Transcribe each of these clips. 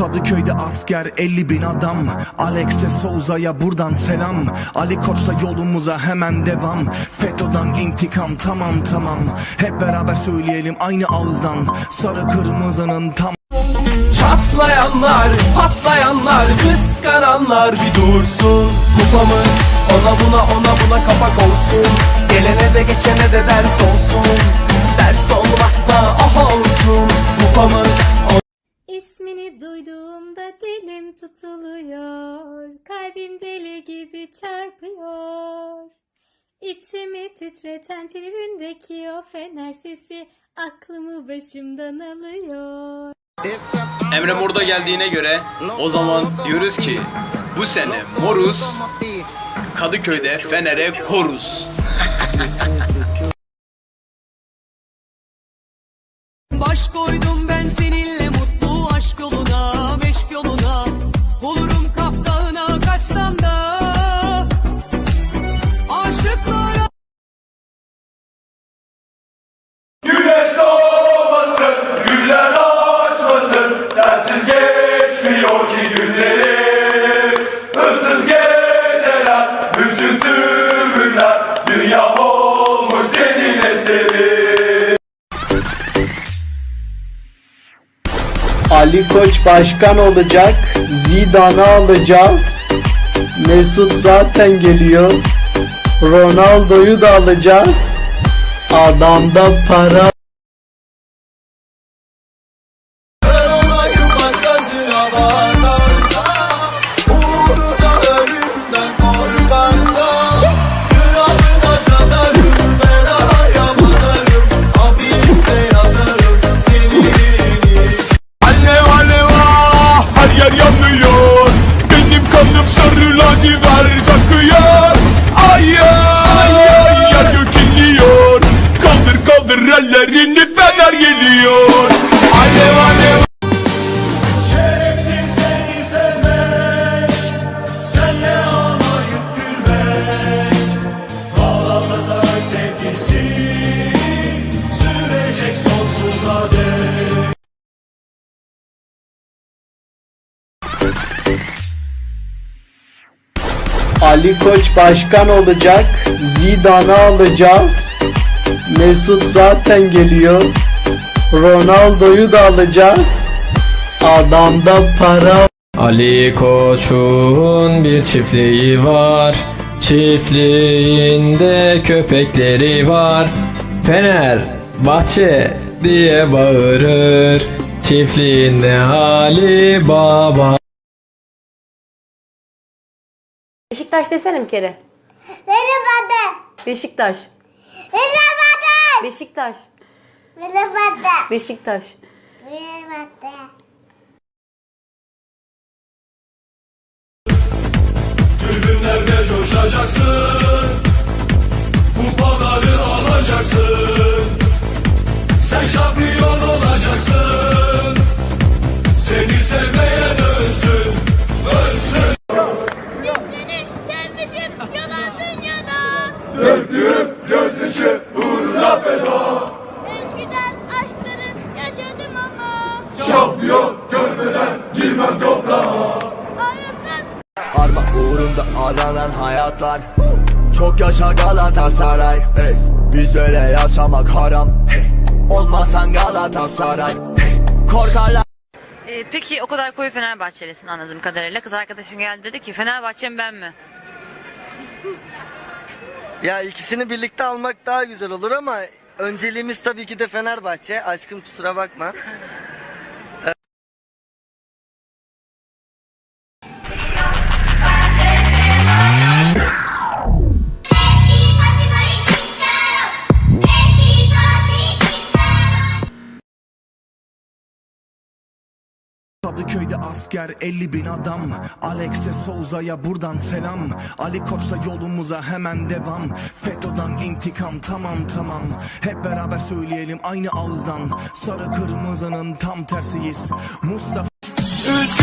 Kadıköy'de asker 50 bin adam. Alex'e Souza'ya buradan selam. Ali Koç'la yolumuza hemen devam. FETÖ'den intikam tamam tamam. Hep beraber söyleyelim aynı ağızdan. Sarı kırmızının tam Çatlayanlar, patlayanlar, kıskananlar. Bir dursun Kupamız ona buna ona buna kapak olsun. Gelene de geçene de ders olsun. Ders olmazsa aha olsun. Kupamız Duyduğumda dilim tutuluyor. Kalbim deli gibi çarpıyor. İçimi titreten tribündeki o fener sesi aklımı başımdan alıyor. Emre Mor'da geldiğine göre o zaman diyoruz ki bu sene Moruz Kadıköy'de Fener'e koruz. Ali Koç başkan olacak. Zidane'ı alacağız. Mesut zaten geliyor. Ronaldo'yu da alacağız. Adamda para Ali Koç başkan olacak. Zidane'ı alacağız. Mesut zaten geliyor. Ronaldo'yu da alacağız. Adamda para Ali Koç'un bir çiftliği var. Çiftliğinde köpekleri var. Fener bahçe diye bağırır. Çiftliğinde Ali Baba. Beşiktaş desene bir kere. Merhaba Beşiktaş. Merhaba Beşiktaş. Merhaba Beşiktaş. Merhaba Tribünlerde coşacaksın Kupaları alacaksın Sen şampiyon olacaksın Seni sevmeye hayatlar Çok yaşa Galatasaray hey. Biz öyle yaşamak haram hey. Olmasan Galatasaray hey. Korkarlar Ee, peki o kadar koyu Fenerbahçelisin anladığım kadarıyla. Kız arkadaşın geldi dedi ki Fenerbahçe mi ben mi? Ya ikisini birlikte almak daha güzel olur ama önceliğimiz tabii ki de Fenerbahçe. Aşkım kusura bakma. Kadıköy'de asker 50 bin adam. Alex'e Souza'ya buradan selam. Ali Koç'la yolumuza hemen devam. FETÖ'den intikam tamam tamam. Hep beraber söyleyelim aynı ağızdan. Sarı kırmızının tam tersiyiz. Mustafa Üzgünüm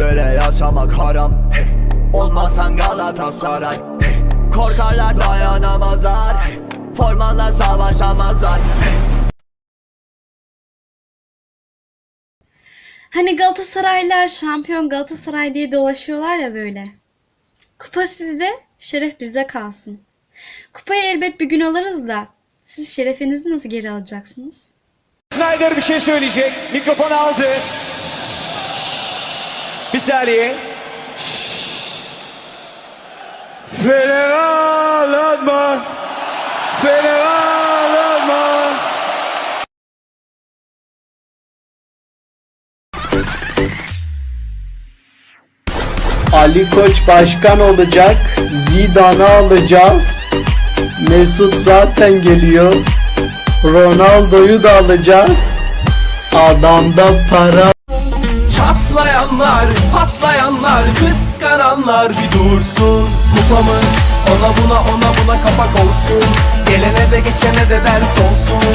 Bizlere yaşamak haram hey. Olmasan Galatasaray hey. Korkarlar dayanamazlar hey. Formanla savaşamazlar hey. Hani Galatasaraylılar şampiyon Galatasaray diye dolaşıyorlar ya böyle. Kupa sizde, şeref bizde kalsın. Kupayı elbet bir gün alırız da siz şerefinizi nasıl geri alacaksınız? Snyder bir şey söyleyecek. Mikrofonu aldı. Fener ağlatma Fener ağlatma Ali Koç başkan olacak. Zidane'ı alacağız. Mesut zaten geliyor. Ronaldo'yu da alacağız. Adamda para Çatlayanlar, patlayanlar, kıskananlar bir dursun Kupamız ona buna ona buna kapak olsun. Gelene de geçene de ders olsun.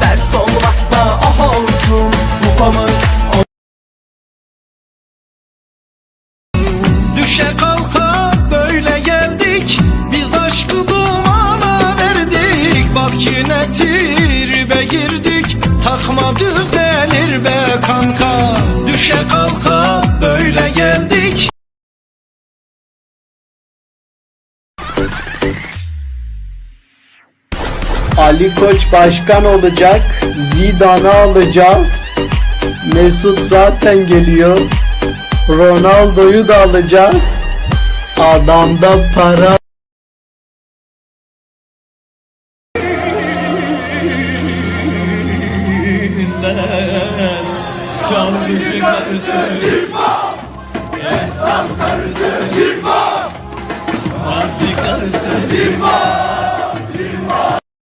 Ders olmazsa aha olsun Kupamız. Düşe kalka böyle geldik. Biz aşkı dumana verdik. Bak yine tribe girdik Takma düzelir be kanka Düşe kalka böyle geldik Ali Koç başkan olacak. Zidane'ı alacağız. Mesut zaten geliyor. Ronaldo'yu da alacağız. Adamda para Parti karısı